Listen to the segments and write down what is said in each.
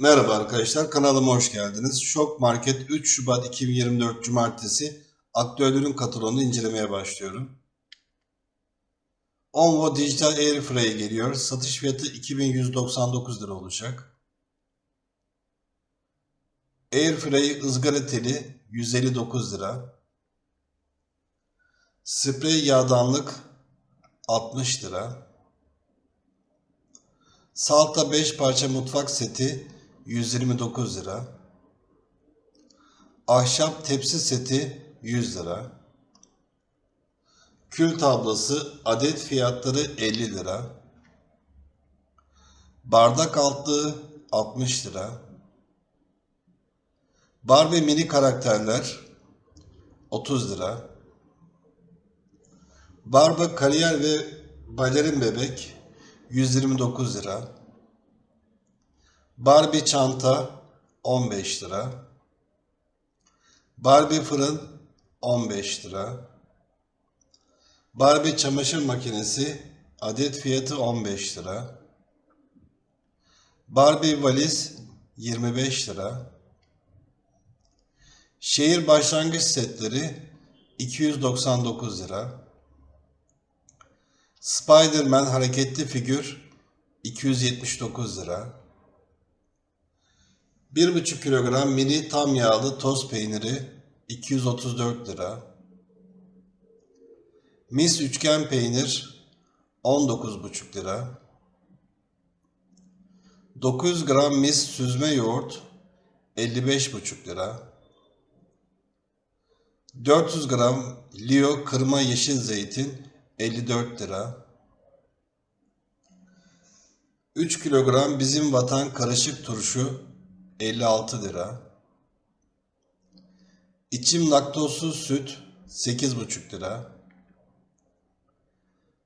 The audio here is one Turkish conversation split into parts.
Merhaba arkadaşlar, kanalıma hoş geldiniz. Şok Market 3 Şubat 2024 Cumartesi aktüel kataloğunu incelemeye başlıyorum. Onvo Digital Airfryer geliyor. Satış fiyatı 2199 lira olacak. Airfryer ızgara teli 159 lira. Sprey yağdanlık 60 lira. Salta 5 parça mutfak seti 129 lira. Ahşap tepsi seti 100 lira. Kül tablası adet fiyatları 50 lira. Bardak altlığı 60 lira. Barbie mini karakterler 30 lira. Barbie kariyer ve balerin bebek 129 lira. Barbie çanta 15 lira. Barbie fırın 15 lira. Barbie çamaşır makinesi adet fiyatı 15 lira. Barbie valiz 25 lira. Şehir başlangıç setleri 299 lira. Spider-Man hareketli figür 279 lira. 1,5 kilogram mini tam yağlı toz peyniri 234 lira. Mis üçgen peynir 19,5 lira. 900 gram mis süzme yoğurt 55,5 lira. 400 gram Leo kırma yeşil zeytin 54 lira. 3 kilogram bizim vatan karışık turşu 56 lira. İçim laktozsuz süt 8,5 lira.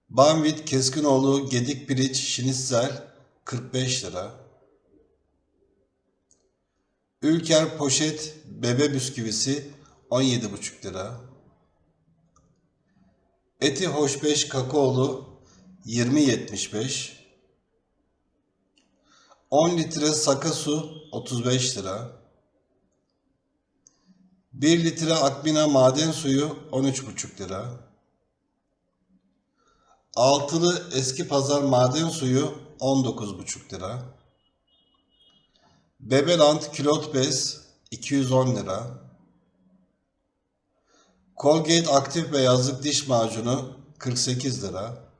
Banvit Keskinoğlu Gedik Piriç Şinitsel 45 lira. Ülker Poşet Bebe Bisküvisi 17,5 lira. Eti Hoşbeş Kakaolu 20.75 10 litre saka su 35 lira. 1 litre Akbina maden suyu 13,5 lira. Altılı eski pazar maden suyu 19,5 lira. Bebeland kilot bez 210 lira. Colgate aktif beyazlık diş macunu 48 lira.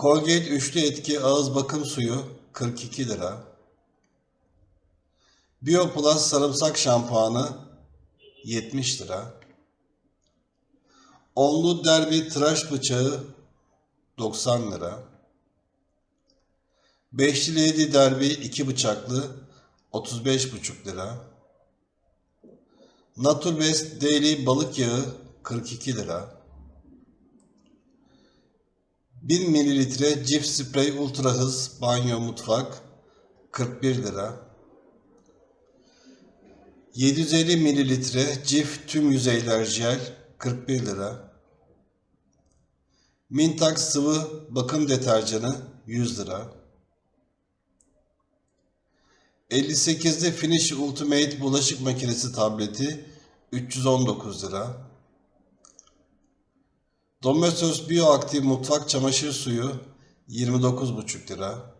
Colgate üçlü etki ağız bakım suyu 42 lira. Bioplus sarımsak şampuanı 70 lira. Onlu derbi tıraş bıçağı 90 lira. Beşli Lady derbi iki bıçaklı 35,5 lira. Naturbest Daily balık yağı 42 lira. 1000 mililitre Cif Sprey Ultra Hız Banyo Mutfak 41 lira. 750 mililitre Cif Tüm Yüzeyler Jel 41 lira. Mintax sıvı bakım deterjanı 100 lira. 58'li Finish Ultimate bulaşık makinesi tableti 319 lira. Domestos Bioaktif Mutfak Çamaşır Suyu 29,5 lira.